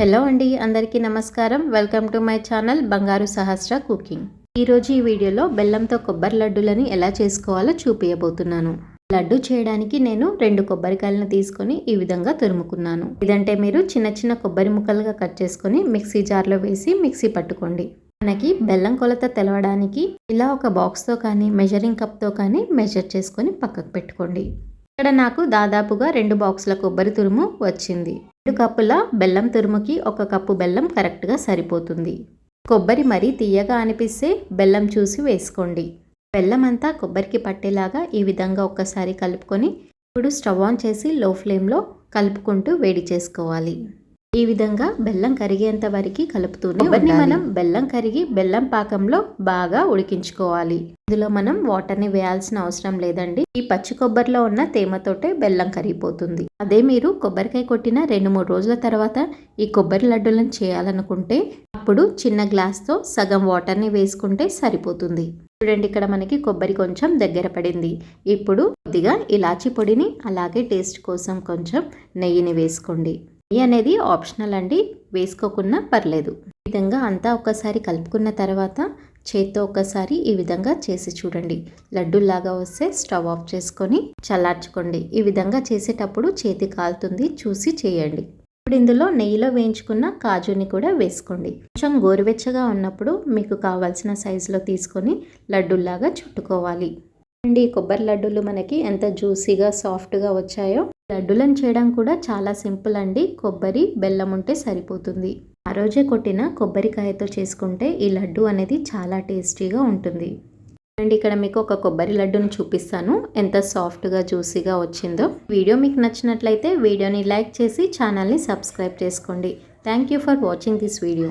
Hello అండి అందరికీ నమస్కారం. వెల్కమ్ టు మై ఛానల్ బంగారు సహస్ర కుకింగ్. ఈరోజు ఈ వీడియోలో బెల్లంతో కొబ్బరి లడ్డూలని ఎలా చేసుకోవాలో చూపించబోతున్నాను లడ్డు చేయడానికి నేను రెండు కొబ్బరికాయలను తీసుకొని ఈ విధంగా తురుముకున్నాను. ఇదంటే మీరు చిన్న చిన్న కొబ్బరి ముక్కలుగా కట్ చేసుకొని మిక్సీ జార్లో వేసి మిక్సీ పట్టుకోండి. మనకి బెల్లం కొలత తెలవడానికి ఇలా ఒక బాక్స్తో కానీ మెజరింగ్ కప్తో కానీ మెజర్ చేసుకొని పక్కకు పెట్టుకోండి. ఇక్కడ నాకు దాదాపుగా రెండు బాక్సుల కొబ్బరి తురుము వచ్చింది. రెండు కప్పుల బెల్లం తురుముకి ఒక కప్పు బెల్లం కరెక్ట్గా సరిపోతుంది. కొబ్బరి మరీ తీయగా అనిపిస్తే బెల్లం చూసి వేసుకోండి. బెల్లం అంతా కొబ్బరికి పట్టేలాగా ఈ విధంగా ఒక్కసారి కలుపుకొని ఇప్పుడు స్టవ్ ఆన్ చేసి లో ఫ్లేమ్లో కలుపుకుంటూ వేడి చేసుకోవాలి. ఈ విధంగా బెల్లం కరిగేంత వరకు కలుపుతూనే కొబ్బరిని మనం బెల్లం కరిగి బెల్లం పాకంలో బాగా ఉడికించుకోవాలి. ఇందులో మనం వాటర్ని వేయాల్సిన అవసరం లేదండి. ఈ పచ్చి కొబ్బరిలో ఉన్న తేమతోటే బెల్లం కరిగిపోతుంది. అదే మీరు కొబ్బరికాయ కొట్టిన రెండు మూడు రోజుల తర్వాత ఈ కొబ్బరి లడ్డూలను చేయాలనుకుంటే అప్పుడు చిన్న గ్లాస్తో సగం వాటర్ని వేసుకుంటే సరిపోతుంది. చూడండి ఇక్కడ మనకి కొబ్బరి కొంచెం దగ్గర పడింది. ఇప్పుడు కొద్దిగా ఇలాచి పొడిని అలాగే టేస్ట్ కోసం కొంచెం నెయ్యిని వేసుకోండి. నెయ్యి అనేది ఆప్షనల్ అండి. వేసుకోకున్నా పర్లేదు. ఈ విధంగా అంతా ఒకసారి కలుపుకున్న తర్వాత చేత్తో ఒకసారి ఈ విధంగా చేసి చూడండి. లడ్డూలాగా వస్తే స్టవ్ ఆఫ్ చేసుకొని చల్లార్చుకోండి. ఈ విధంగా చేసేటప్పుడు చేతి కాలుతుంది. చూసి చేయండి. ఇప్పుడు ఇందులో నెయ్యిలో వేయించుకున్న కాజుని కూడా వేసుకోండి. కొంచెం గోరువెచ్చగా ఉన్నప్పుడు మీకు కావాల్సిన సైజులో తీసుకొని లడ్డూలాగా చుట్టుకోవాలి. అండి కొబ్బరి లడ్డూలు మనకి ఎంత జ్యూసీగా సాఫ్ట్గా వచ్చాయో. లడ్డులను చేయడం కూడా చాలా సింపుల్ అండి. కొబ్బరి బెల్లం ఉంటే సరిపోతుంది. ఆ రోజే కొట్టిన కొబ్బరికాయతో చేసుకుంటే ఈ లడ్డు అనేది చాలా టేస్టీగా ఉంటుంది. అండ్ ఇక్కడ మీకు ఒక కొబ్బరి లడ్డును చూపిస్తాను. ఎంత సాఫ్ట్గా జ్యూసీగా వచ్చిందో. వీడియో మీకు నచ్చినట్లయితే వీడియోని లైక్ చేసి ఛానల్ని సబ్స్క్రైబ్ చేసుకోండి. Thank you for watching this video.